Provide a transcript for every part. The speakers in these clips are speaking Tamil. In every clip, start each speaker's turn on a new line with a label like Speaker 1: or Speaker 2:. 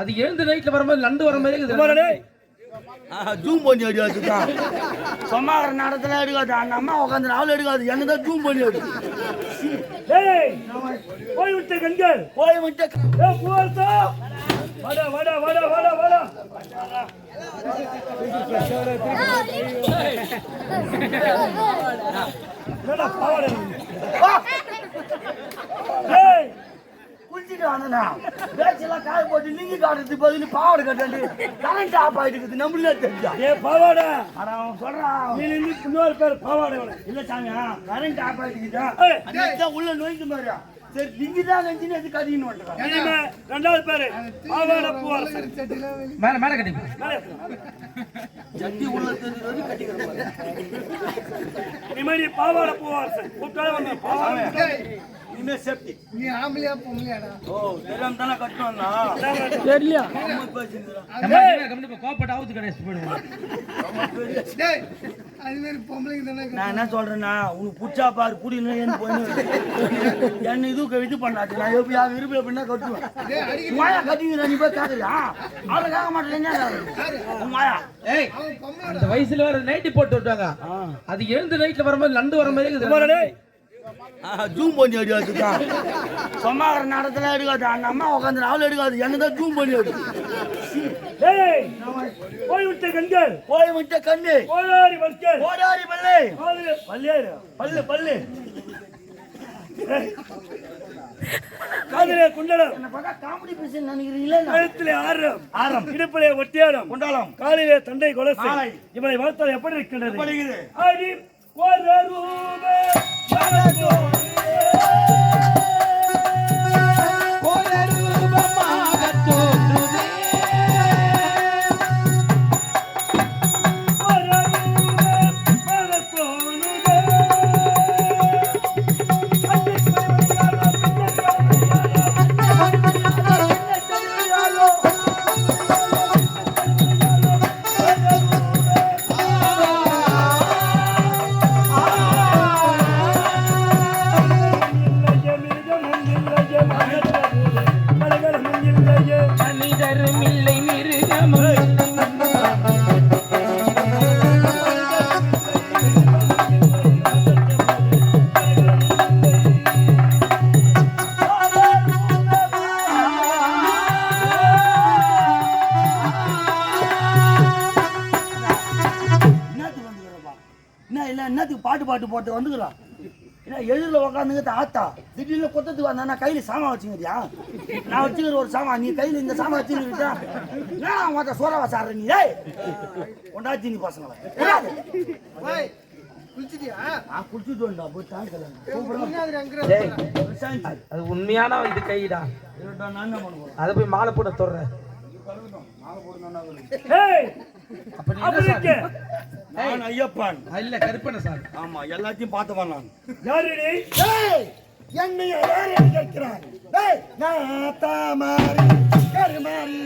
Speaker 1: அது எழுந்து நைட்ல வரும்போது நண்டு வர மாதிரி
Speaker 2: ஜூம் பண்ணி அடி அதுதான் சொன்னாகிற நேரத்தில் எடுக்காது. அந்த அம்மா உட்காந்து நாள் எடுக்காது. என்ன தான் ஜூம் பண்ணி அடி.
Speaker 3: போய்விட்ட கண்கள்
Speaker 2: போய் விட்டு
Speaker 3: வாடா வாடா வாடா வாடா வாடா. ஏய்
Speaker 2: வந்தனா பேச்செல்லாம் காய போட்டு நீங்க காட்டுறது பதில் பாவாடை கட்டாண்டு. கரண்ட் ஆஃப் ஆயிட்டு இருக்குது நம்மளே தெரிஞ்சா.
Speaker 3: ஏ பாவாடை
Speaker 2: ஆனா அவன் சொல்றான்.
Speaker 3: நீ இன்னொரு பேர் பாவாடை.
Speaker 2: இல்ல சாமி கரண்ட் ஆஃப் ஆயிட்டு உள்ள நோய்க்கு மாதிரி சரி நீங்க தான் கஞ்சின்னு அது கடின்னு
Speaker 3: ரெண்டாவது பேரு. பாவாடை பூவரசன்
Speaker 1: மேல மேல கட்டி
Speaker 2: உள்ள தெரிஞ்சு கட்டிக்கிற மாதிரி.
Speaker 3: இனிமே நீ பாவாடை பூவரசன் கூப்பிட்டாலே வந்து பாவாடை
Speaker 2: இனிமே சேஃப்டி
Speaker 4: நீ ஆம்பளையா பொம்பளையாடா
Speaker 2: ஓ தெரியாம தானே கட்டணும்னா
Speaker 3: தெரியல
Speaker 1: கோப்பட்டு அவுத்து கடைசி போயிடுவோம்
Speaker 4: டேய் அது மாதிரி பொம்பளைங்க தானே
Speaker 2: நான் என்ன சொல்றேன்னா உனக்கு புடிச்சா பாரு புடின்னு என்ன போய் என்ன இது இது பண்ணாது நான் எப்படி அவன் விரும்பல அப்படின்னா கட்டுவேன். மாயா கட்டிங்க நீ போய் கேட்கறியா அவளை கேட்க மாட்டேன் மாயா.
Speaker 1: ஏய் அந்த வயசுல வர நைட்டி போட்டு விட்டாங்க. அது எழுந்து நைட்ல வரும்போது நண்டு வர மாதிரி
Speaker 2: ஜூம் பண்ணி அடி அதுதான் சொன்னாகிற நேரத்தில் எடுக்காது. அந்த அம்மா உட்காந்து நாள் எடுக்காது. என்ன தான் ஜூம் பண்ணி அடி
Speaker 3: ஏய் போய்விட்ட கண்கள்
Speaker 2: போய் விட்ட கண்ணு.
Speaker 3: கோடாரி வர்க்கல்
Speaker 2: ஓடாரி பல்லே.
Speaker 3: காலு பல்லேறு.
Speaker 2: பல்லு பல்லு.
Speaker 3: காதிலே குண்டலம்.
Speaker 2: என்ன பார்த்தா காமெடி பேச நினைக்கிறீங்களா?
Speaker 3: கழுத்திலே ஆரம்.
Speaker 2: ஆரம்.
Speaker 3: இடுப்பிலே ஒட்டியாரம்
Speaker 2: குண்டாலம்.
Speaker 3: காலிலே தண்டை கொலசு.
Speaker 2: மாலை.
Speaker 3: இவனை வளர்த்தால் எப்படி இருக்கின்றது? அடி ஒரு ரூபே
Speaker 5: இல்லை
Speaker 2: என்னத்துக்கு பாட்டு பாட்டு போட்டு வந்துக்கிறான்? என்ன எதிரில் உட்காந்துங்க ஆத்தா திடீர்னு கொத்தத்துக்கு வந்தா நான் கையில் சாமான் வச்சுக்கிறியா? நான் வச்சுக்கிற ஒரு சாமான் நீ கையில் இந்த சாமான் வச்சுக்கிட்டா நான் மற்ற சோறாவா சாடுற நீ? ஏய்! கொண்டாச்சி நீ பசங்களை.
Speaker 1: அது உண்மையான இது கைடா.
Speaker 2: நான் என்ன பண்ண போறேன்
Speaker 1: அதை போய் மாலை போட
Speaker 2: நான் ஐயப்பான்.
Speaker 1: இல்ல
Speaker 2: ஆமா எல்லாத்தையும் பார்த்தவன் நான். ஏய் என்னைய யார் நான் தாமாரி கருமாரி.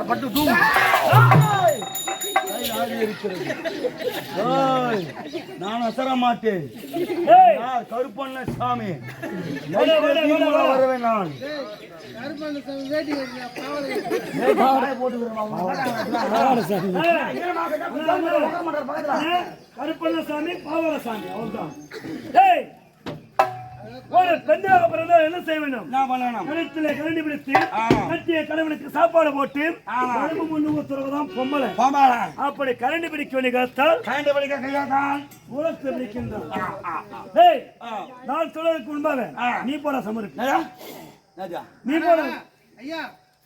Speaker 2: மலர் பட்டு தூங்கு. நான் அசர மாட்டேன். கருப்பண்ண சாமி
Speaker 3: வர, வர, வர, வர.
Speaker 2: வருவேன் நான்?
Speaker 4: கருப்பாண்ட சாமி.
Speaker 3: கருப்பண்ணசாமி பாவரசாமி அவர்தான் ஒரு பெண்ணாக பிறந்தால் என்ன செய்ய வேண்டும்?
Speaker 2: என்ன பண்ணணும்?
Speaker 3: கழுத்திலே கரண்டி பிடித்து
Speaker 2: ஆ.
Speaker 3: கட்டிய கணவனுக்கு சாப்பாடு போட்டு. குழம்பு முன்னு ஊத்துறதுதான் பொம்பளை. அப்படி கரண்டி பிடிக்க வேண்டிய கருத்தால்
Speaker 2: கரண்ட் படிக்க கையாதான்
Speaker 3: உரத்து பிடிக்கின்றான் ஏய், நான் சொல்றதுக்கு முன்பாக நீ போட சமருக்கு. நீ போட.
Speaker 4: ஐயா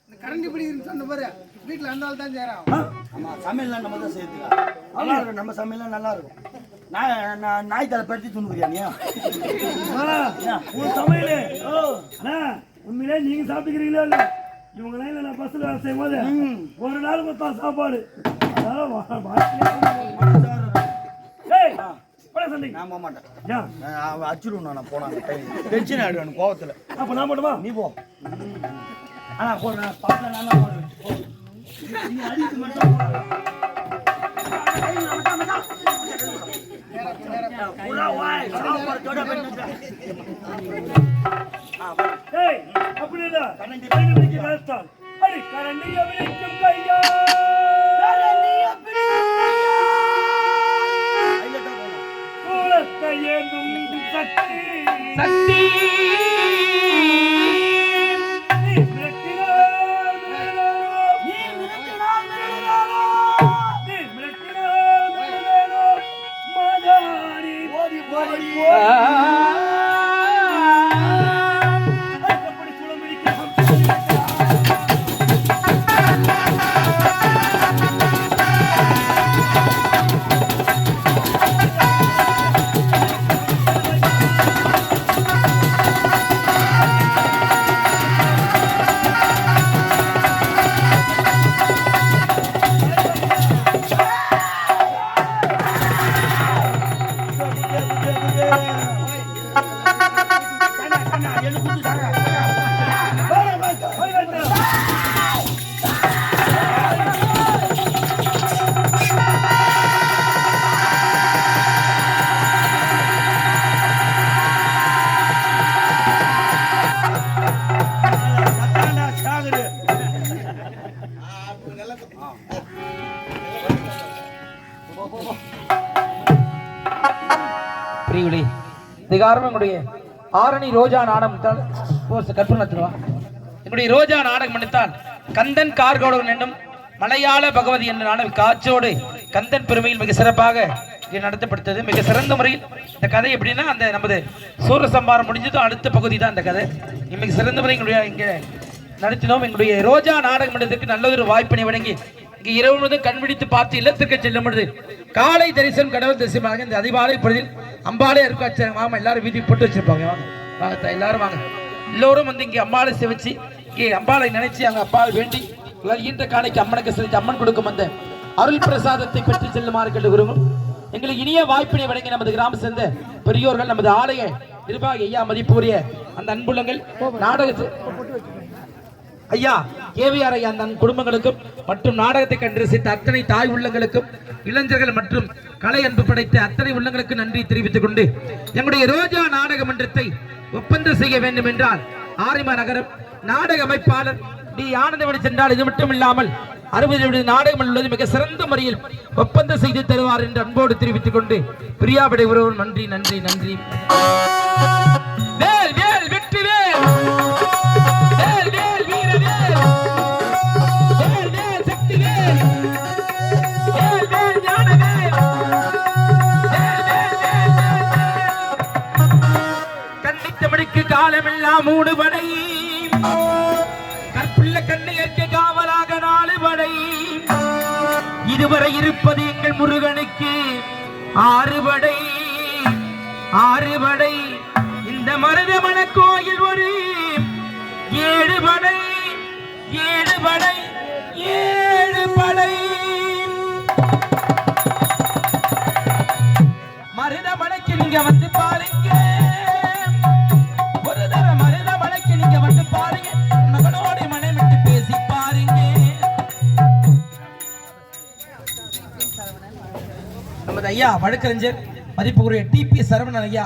Speaker 4: இந்த கரண்டி பிடிக்கிறேன்னு சொன்ன பாரு. வீட்டுல அந்த ஆள் தான் செய்யறான்?
Speaker 2: ஆமா சமையல்லாம் நம்ம தான் செய்யறதுக்கா? நல்லா இருக்கும் நம்ம சமையல்லாம் நல்லா இருக்கும். நான் நாய் தலை படுத்தி துணுக்குறியா நீ?
Speaker 3: உன் சமையலு. அண்ணா, உண்மையிலே நீங்க சாப்பிட்டுக்கிறீங்களா இல்ல? இவங்க லைன்ல நான் பஸ்ல வேலை செய்யும் போது ஒரு நாள் மொத்தம் சாப்பாடு.
Speaker 2: நான் போக மாட்டேன். அடிச்சிடுவேன் நான் போனாங்க டென்ஷன் ஆயிடுவேன் கோவத்துல.
Speaker 3: அப்ப நான் போட்டுமா
Speaker 2: நீ போ. ஆனா போ நான் பாப்பல நான் தான் போடுவேன். போ. நீ அடித்து மட்டும்
Speaker 1: பிரிவுளி இதுக்காரணம் காரணம் ஆரணி ரோஜா நாடகம் போர்ஸ் கற்பனத்துவா என்னுடைய ரோஜா நாடகம் மன்னித்தால் கந்தன் கார்கோடன் என்னும் மலையாள பகவதி என்ற நாடகம் காட்சியோடு கந்தன் பெருமையில் மிக சிறப்பாக இங்கே நடத்தப்படுத்தது. மிக சிறந்த முறையில் இந்த கதை எப்படின்னா அந்த நமது சூர சம்பாரம் முடிஞ்சதும் அடுத்த பகுதி தான் இந்த கதை. மிக சிறந்த முறை எங்களுடைய இங்கே நடத்தினோம். எங்களுடைய ரோஜா நாடகம் மன்றத்திற்கு நல்ல ஒரு வாய்ப்பினை வழங்கி இரவு முழுவதும் கண்பிடித்து பார்த்து இல்லத்திற்கு செல்ல முடியுது காலை தரிசனம் கடவுள் தரிசனமாக இந்த அதிகாலை பொழுதில் அம்பாலே இருக்காச்சு வாங்க. எல்லாரும் வீதி போட்டு வச்சிருப்பாங்க. வாங்க. எல்லாரும் வாங்க. எல்லோரும் வந்து இங்கே அம்பாலை செவிச்சு இங்கே அம்பாளை நினைச்சு அங்க அப்பாவை வேண்டி ஈன்ற காலைக்கு அம்மனுக்கு செலுத்தி அம்மன் கொடுக்கும் அந்த அருள் பிரசாதத்தை பெற்று செல்லுமாறு கேட்டுக்கிறோம் எங்களுக்கு இனிய வாய்ப்பினை வழங்கி நமது கிராம சேர்ந்த பெரியோர்கள் நமது ஆலய நிர்வாகி ஐயா மதிப்புரிய அந்த அன்புள்ளங்கள் நாடகத்தில் ஐயா கேவிஆர் ஐயா தன் குடும்பங்களுக்கும் மற்றும் நாடகத்தை கண்டு ரசித்த அத்தனை தாய் உள்ளங்களுக்கும் இளைஞர்கள் மற்றும் கலை அன்பு படைத்த அத்தனை உள்ளங்களுக்கு நன்றி தெரிவித்துக் கொண்டு எங்களுடைய ரோஜா நாடக மன்றத்தை ஒப்பந்தம் செய்ய வேண்டும் என்றால் ஆரிமா நகரம் நாடக அமைப்பாளர் டி. ஆனந்தவடி சென்றால் இது மட்டும் இல்லாமல் அறுபது நாடகம் உள்ளது மிக சிறந்த முறையில் ஒப்பந்தம் செய்து தருவார் என்று அன்போடு தெரிவித்துக் கொண்டு பிரியாபடை உறவு நன்றி நன்றி நன்றி. காலமெல்லாம் மூடு படை கற்பிள்ள கண்ணையற்கு காவலாக நாலு படை இதுவரை இருப்பது எங்கள் முருகனுக்கு ஆறு படை ஆறு படை இந்த மருதமண கோயில் ஒரு ஏழு படை ஏழு படை ஏழு படை மருதமலைக்கு நீங்க வந்து பாருங்க ஐயா வழக்கறிஞர் மதிப்புக்குரிய டி. பி. சரவணன் ஐயா.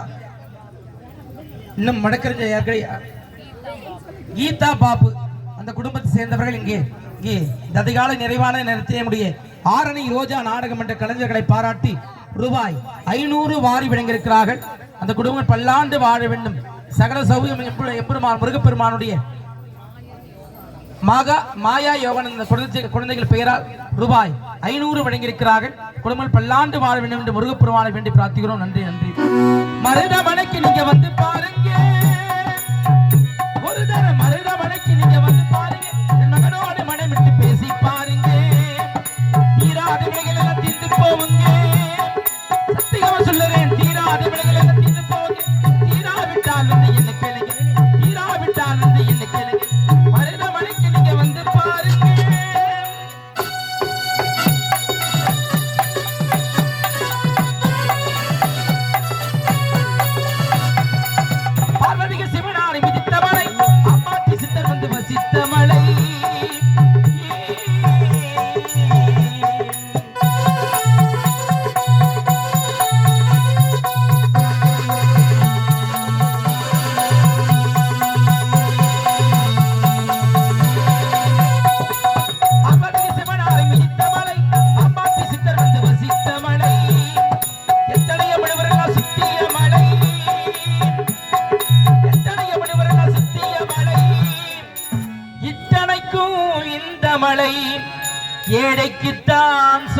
Speaker 1: இன்னும் வழக்கறிஞர் கீதா பாபு. அந்த குடும்பத்தை சேர்ந்தவர்கள் இங்கே. இங்கே ததிகால அதிகாலை நிறைவான நடத்தியமுடைய ஆரணி ரோஜா நாடகம் என்ற கலைஞர்களை பாராட்டி ரூபாய் ஐநூறு வாரி விளங்கியிருக்கிறார்கள் அந்த குடும்பம் பல்லாண்டு வாழ வேண்டும். சகல சௌகரியம் எப்பெருமான் முருகப்பெருமானுடைய மாகா மாயா யோகானந்த குழந்தைகள் பெயரால் ரூபாய் ஐநூறு வழங்கியிருக்கிறார்கள். குடும்பம் பல்லாண்டு வாழ வேண்டும் என்று முருகப்பெருமான வேண்டி பிரார்த்திக்கிறோம். நன்றி நன்றி. மருதமனைக்கு நீங்க வந்து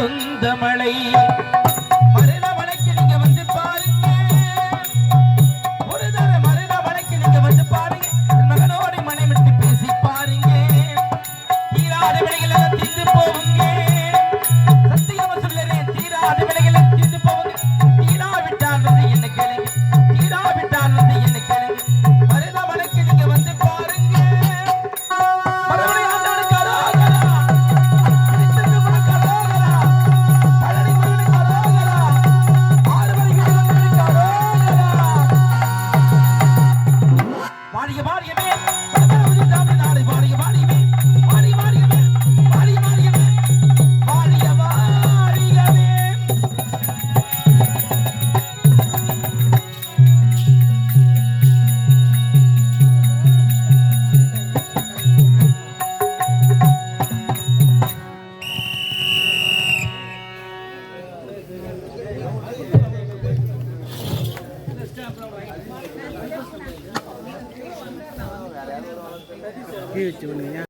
Speaker 1: சொந்தமலை